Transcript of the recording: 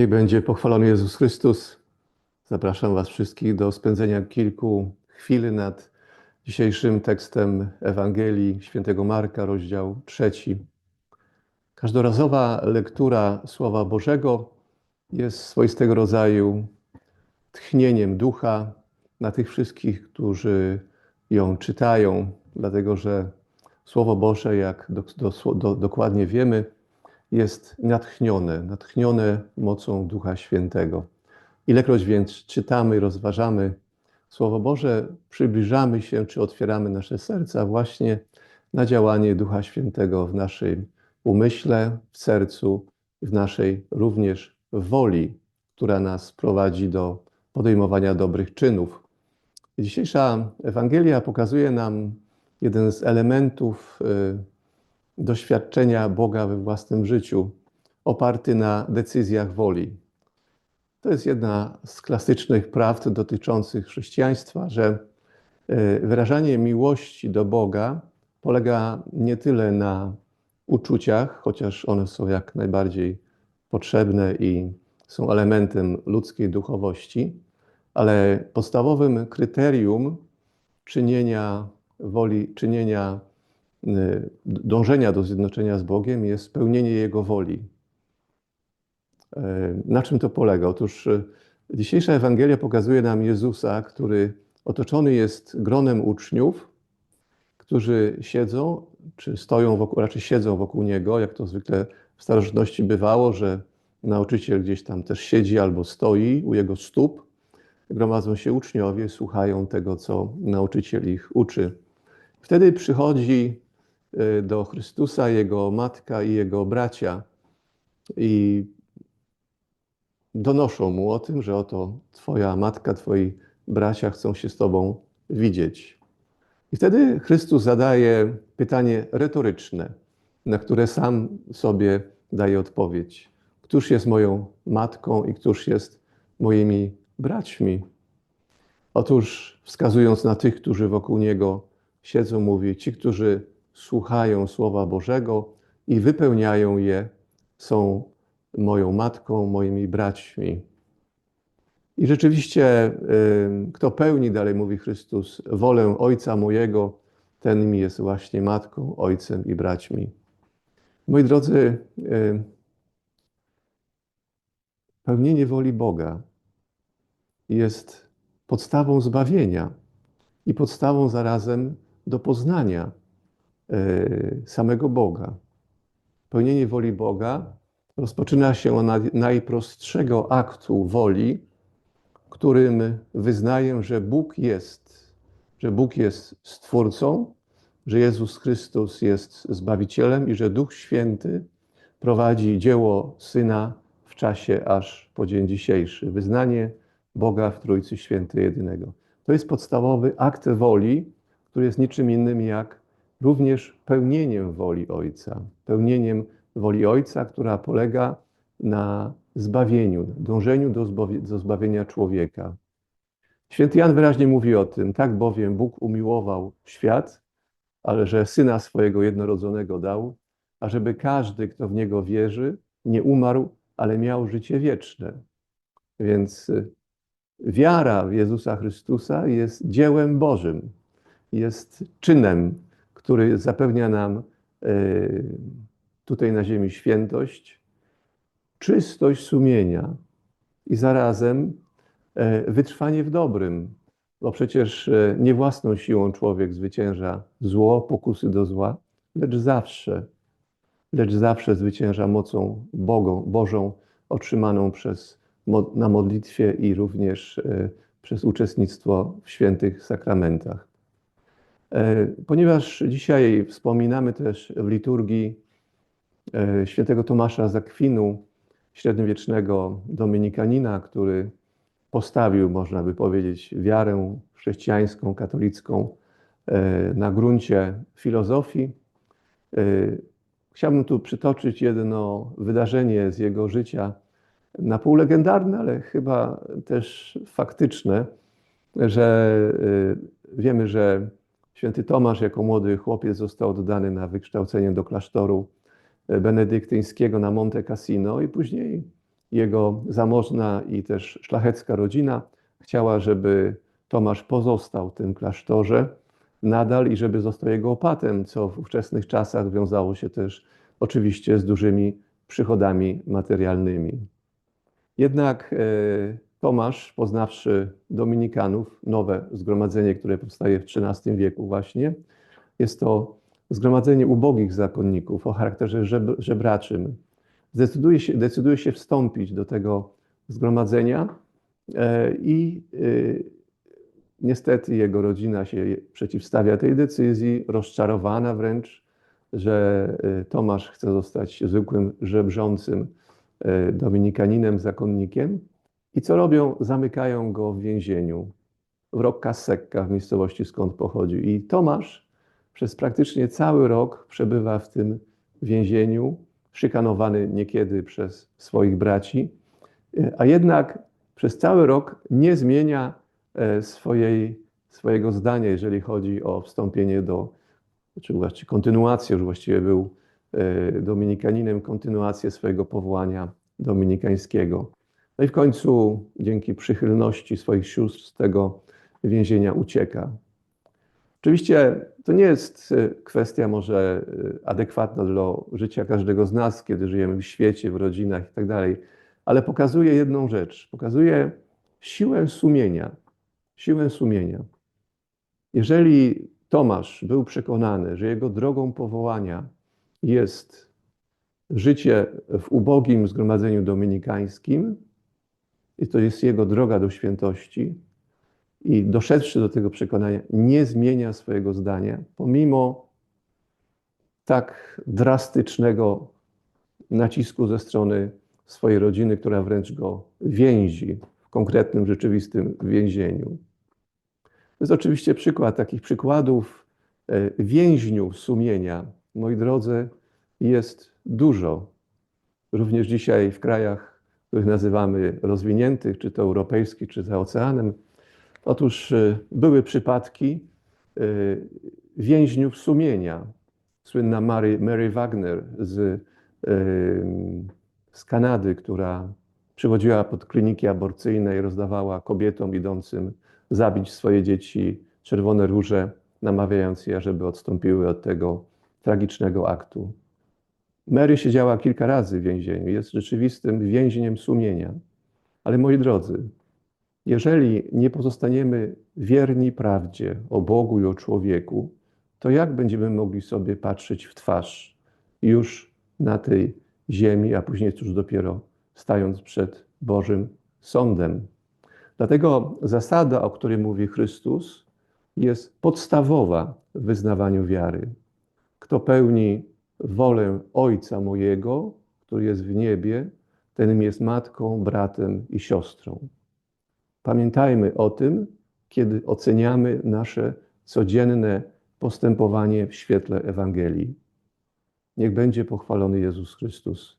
Niech będzie pochwalony Jezus Chrystus. Zapraszam Was wszystkich do spędzenia kilku chwil nad dzisiejszym tekstem Ewangelii Świętego Marka, rozdział trzeci. Każdorazowa lektura Słowa Bożego jest swoistego rodzaju tchnieniem ducha na tych wszystkich, którzy ją czytają, dlatego że Słowo Boże, jak do, do, do, dokładnie wiemy, jest natchnione, natchnione mocą Ducha Świętego. Ilekroć więc czytamy, rozważamy Słowo Boże, przybliżamy się czy otwieramy nasze serca właśnie na działanie Ducha Świętego w naszym umyśle, w sercu, w naszej również woli, która nas prowadzi do podejmowania dobrych czynów. Dzisiejsza Ewangelia pokazuje nam jeden z elementów doświadczenia Boga we własnym życiu, oparty na decyzjach woli. To jest jedna z klasycznych prawd dotyczących chrześcijaństwa, że wyrażanie miłości do Boga polega nie tyle na uczuciach, chociaż one są jak najbardziej potrzebne i są elementem ludzkiej duchowości, ale podstawowym kryterium czynienia woli, czynienia dążenia do zjednoczenia z Bogiem jest spełnienie Jego woli. Na czym to polega? Otóż dzisiejsza Ewangelia pokazuje nam Jezusa, który otoczony jest gronem uczniów, którzy siedzą, czy stoją wokół, raczej siedzą wokół Niego, jak to zwykle w starożytności bywało, że nauczyciel gdzieś tam też siedzi albo stoi u Jego stóp. Gromadzą się uczniowie, słuchają tego, co nauczyciel ich uczy. Wtedy przychodzi do Chrystusa jego matka i jego bracia i donoszą mu o tym, że oto Twoja matka, Twoi bracia chcą się z Tobą widzieć. I wtedy Chrystus zadaje pytanie retoryczne, na które sam sobie daje odpowiedź. Któż jest moją matką i któż jest moimi braćmi? Otóż wskazując na tych, którzy wokół Niego siedzą, mówi, ci, którzy słuchają Słowa Bożego i wypełniają je, są moją matką, moimi braćmi. I rzeczywiście, kto pełni, dalej mówi Chrystus, wolę Ojca mojego, ten mi jest właśnie matką, ojcem i braćmi. Moi drodzy, pełnienie woli Boga jest podstawą zbawienia i podstawą zarazem do poznania samego Boga. Pełnienie woli Boga rozpoczyna się od najprostszego aktu woli, którym wyznaję, że Bóg jest, że Bóg jest Stwórcą, że Jezus Chrystus jest Zbawicielem i że Duch Święty prowadzi dzieło Syna w czasie aż po dzień dzisiejszy. Wyznanie Boga w Trójcy Świętej Jedynego. To jest podstawowy akt woli, który jest niczym innym jak również pełnieniem woli Ojca. Pełnieniem woli Ojca, która polega na zbawieniu, dążeniu do, do zbawienia człowieka. Święty Jan wyraźnie mówi o tym, tak bowiem Bóg umiłował świat, ale że Syna swojego jednorodzonego dał, ażeby każdy, kto w Niego wierzy, nie umarł, ale miał życie wieczne. Więc y, wiara w Jezusa Chrystusa jest dziełem Bożym, jest czynem który zapewnia nam e, tutaj na ziemi świętość, czystość sumienia i zarazem e, wytrwanie w dobrym, bo przecież e, nie własną siłą człowiek zwycięża zło, pokusy do zła, lecz zawsze, lecz zawsze zwycięża mocą Bogą, Bożą otrzymaną przez, na modlitwie i również przez uczestnictwo w świętych sakramentach. E, ponieważ dzisiaj wspominamy też w liturgii e, świętego Tomasza z Akwinu, średniowiecznego dominikanina, który postawił, można by powiedzieć, wiarę chrześcijańską, katolicką e, na gruncie filozofii. Chciałbym tu przytoczyć jedno wydarzenie z jego życia, na pół legendarne, ale chyba też faktyczne, że wiemy, że Święty Tomasz jako młody chłopiec został oddany na wykształcenie do klasztoru benedyktyńskiego na Monte Cassino i później jego zamożna i też szlachecka rodzina chciała, żeby Tomasz pozostał w tym klasztorze nadal i żeby został jego opatem, co w ówczesnych czasach wiązało się też oczywiście z dużymi przychodami materialnymi. Jednak e, Tomasz, poznawszy Dominikanów, nowe zgromadzenie, które powstaje w XIII wieku właśnie, jest to zgromadzenie ubogich zakonników o charakterze żeb- żebraczym. Zdecyduje się, decyduje się wstąpić do tego zgromadzenia e, i e, niestety jego rodzina się przeciwstawia tej decyzji, rozczarowana wręcz, że e, Tomasz chce zostać zwykłym żebrzącym dominikaninem, zakonnikiem. I co robią? Zamykają go w więzieniu w Rocca Secca, w miejscowości skąd pochodził. I Tomasz przez praktycznie cały rok przebywa w tym więzieniu, szykanowany niekiedy przez swoich braci, a jednak przez cały rok nie zmienia e, swojej, swojego zdania, jeżeli chodzi o wstąpienie do, czy właściwie kontynuację, już właściwie był e, dominikaninem, kontynuację swojego powołania dominikańskiego. No i w końcu dzięki przychylności swoich sióstr z tego więzienia ucieka. Oczywiście to nie jest e, kwestia może e, adekwatna dla życia każdego z nas, kiedy żyjemy w świecie, w rodzinach i tak dalej, ale pokazuje jedną rzecz. Pokazuje siłę sumienia. Siłę sumienia. Jeżeli Tomasz był przekonany, że jego drogą powołania jest życie w ubogim zgromadzeniu dominikańskim, i to jest jego droga do świętości, i doszedłszy do tego przekonania, nie zmienia swojego zdania, pomimo tak drastycznego nacisku ze strony swojej rodziny, która wręcz go więzi w konkretnym, rzeczywistym więzieniu. To jest oczywiście przykład takich przykładów e, więźniów sumienia. Moi drodzy, jest dużo. Również dzisiaj w krajach, których nazywamy rozwiniętych, czy to europejskich, czy za oceanem, Otóż y, były przypadki y, więźniów sumienia. Słynna Mary, Mary Wagner z, y, z Kanady, która przychodziła pod kliniki aborcyjne i rozdawała kobietom idącym zabić swoje dzieci czerwone róże, namawiając je, żeby odstąpiły od tego tragicznego aktu. Mary siedziała kilka razy w więzieniu, jest rzeczywistym więźniem sumienia. Ale moi drodzy, jeżeli nie pozostaniemy wierni prawdzie o Bogu i o człowieku, to jak będziemy mogli sobie patrzeć w twarz już na tej ziemi, a później cóż dopiero stając przed Bożym sądem? Dlatego zasada, o której mówi Chrystus, jest podstawowa w wyznawaniu wiary. Kto pełni wolę Ojca mojego, który jest w niebie, ten jest matką, bratem i siostrą. Pamiętajmy o tym, kiedy oceniamy nasze codzienne postępowanie w świetle Ewangelii. Niech będzie pochwalony Jezus Chrystus.